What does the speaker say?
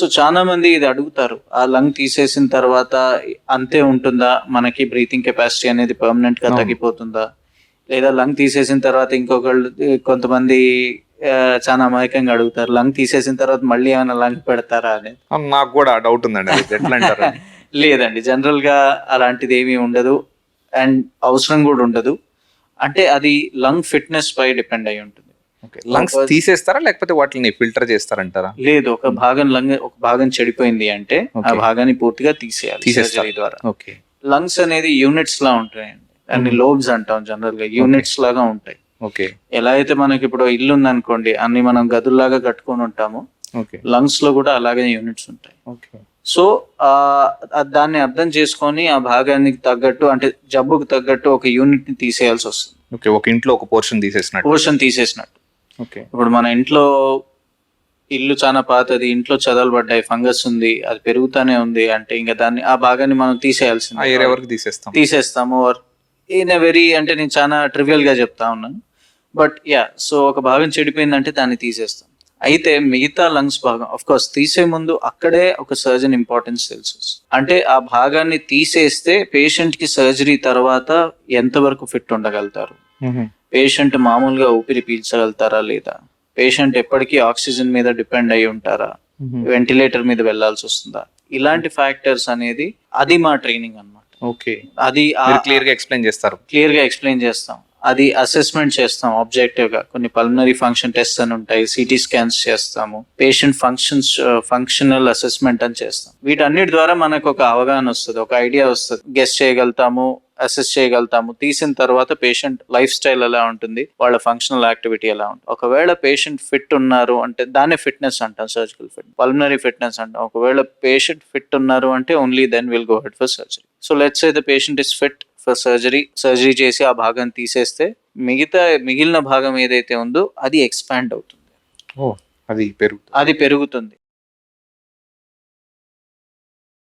So చాలా మంది ఇది అడుగుతారు. ఆ లంగ్ తీసేసిన తర్వాత అంతే ఉంటుందా? మనకి బ్రీతింగ్ కెపాసిటీ అనేది పర్మనెంట్గా. తగ్గిపోతుందా? లేదా లంగ్ తీసేసిన తర్వాత ఇంకొకళ్ళు కొంతమంది చాలా అమాయకంగా అడుగుతారు. లంగ్ తీసేసిన తర్వాత మళ్ళీ ఏమైనా లంగ్ పెడతారా అనేది? నాకు కూడా డౌట్ ఉందండి అది. ఎట్లా అంటారు? లేదండి. జనరల్గా అలాంటిది ఏమీ ఉండదు. అండ్ అవసరం కూడా ఉండదు. అంటే అది లంగ్ ఫిట్నెస్ పై డిపెండ్ అయి ఉంటుంది. లంగ్స్ తీసేస్తారా లేకపోతే వాటిని ఫిల్టర్ చేస్తారంటారా? లేదు ఒక భాగం లంగ్ ఒక భాగం చెడిపోయింది అంటే ఆ. భాగాన్ని పూర్తిగా తీసేయాలి తీసేస్తారు. ద్వారా. ఓకే లంగ్స్ అనేది యూనిట్స్ లా ఉంటాయండి. దాన్ని Mhm. లోబ్స్ అంటాం జనరల్గా యూనిట్స్ లాగా ఉంటాయి. ఓకే ఎలా అయితే మనకి ఇప్పుడు ఇల్లు ఉందనుకోండి అన్ని మనం గదుల్లాగా కట్టుకొని ఉంటాము ఓకే లంగ్స్లో కూడా అలాగే యూనిట్స్ ఉంటాయి. ఓకే సో దాన్ని అర్థం చేసుకొని ఆ భాగానికి తగ్గట్టు అంటే జబ్బుకు తగ్గట్టు ఒక యూనిట్ని తీసేయాల్సి వస్తుంది. ఓకే ఒక ఇంట్లో ఒక పోర్షన్ తీసేసినట్టు. పోర్షన్ తీసేసినట్టు. ఇప్పుడు మన ఇంట్లో ఇల్లు చాలా పాతది ఇంట్లో చదలు పడ్డాయి ఫంగస్ ఉంది అది పెరుగుతానే ఉంది అంటే ఇంకా దాన్ని ఆ భాగాన్ని మనం తీసేయాల్సింది. ఏరియా వరకు తీసేస్తాం. తీసేస్తాము ఆర్ ఇన్ వెరీ అంటే నేను చాలా ట్రివియల్గా చెప్తా ఉన్నాను. బట్ యా సో ఒక భాగం చెడిపోయిందంటే దాన్ని తీసేస్తాం. అయితే మిగతా లంగ్స్ భాగం అఫ్ కోర్స్ తీసే ముందు అక్కడే ఒక సర్జన్ ఇంపార్టెన్స్ తెలుసు. అంటే ఆ భాగాన్ని తీసేస్తే పేషెంట్కి సర్జరీ తర్వాత ఎంతవరకు ఫిట్ ఉండగలుగుతారు? పేషెంట్ మామూలుగా ఊపిరి పీల్చగలుగుతారా లేదా? పేషెంట్ ఎప్పటికీ ఆక్సిజన్ మీద డిపెండ్ అయి ఉంటారా? వెంటిలేటర్ మీద వెళ్ళాల్సి వస్తుందా? ఇలాంటి ఫ్యాక్టర్స్ అనేది అది మా ట్రైనింగ్ అన్నమాట. ఓకే. అది క్లియర్గా ఎక్స్ప్లెయిన్ చేస్తారు. క్లియర్గా ఎక్స్ప్లెయిన్ చేస్తాం. అది అసెస్మెంట్ చేస్తాం ఆబ్జెక్టివ్గా. కొన్ని పల్మనరీ ఫంక్షన్ టెస్ట్ అని ఉంటాయి సిటీ స్కాన్స్ చేస్తాము పేషెంట్ ఫంక్షన్స్ ఫంక్షనల్ అసెస్మెంట్ అని చేస్తాం. వీటన్నిటి ద్వారా మనకు ఒక అవగాహన వస్తుంది ఒక ఐడియా వస్తుంది. గెస్ట్ చేయగలుగుతాము అసెస్ చేయగలుగుతాము. తీసిన తర్వాత పేషెంట్ లైఫ్ స్టైల్ ఎలా ఉంటుంది వాళ్ళ ఫంక్షనల్ యాక్టివిటీ ఎలా ఉంటుంది. ఒకవేళ పేషెంట్ ఫిట్ ఉన్నారు అంటే దాన్నే ఫిట్నెస్ అంటాం సర్జికల్ ఫిట్ పల్మనరీ ఫిట్నెస్ అంటాం. ఒకవేళ పేషెంట్ ఫిట్ ఉన్నారు అంటే only then will go head for surgery so let's the patient is fit surgery surgery చేసి ఆ భాగాన్ని తీసేస్తే మిగతా మిగిలిన భాగం ఏదైతే ఉందో అది ఎక్స్పాండ్ అవుతుంది. ఓ అది పెరుగు అది పెరుగుతుంది.